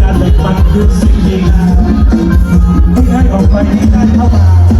การเดินปันดูสิ่งดีที่ให้ออกไปที่ได้เข้ามา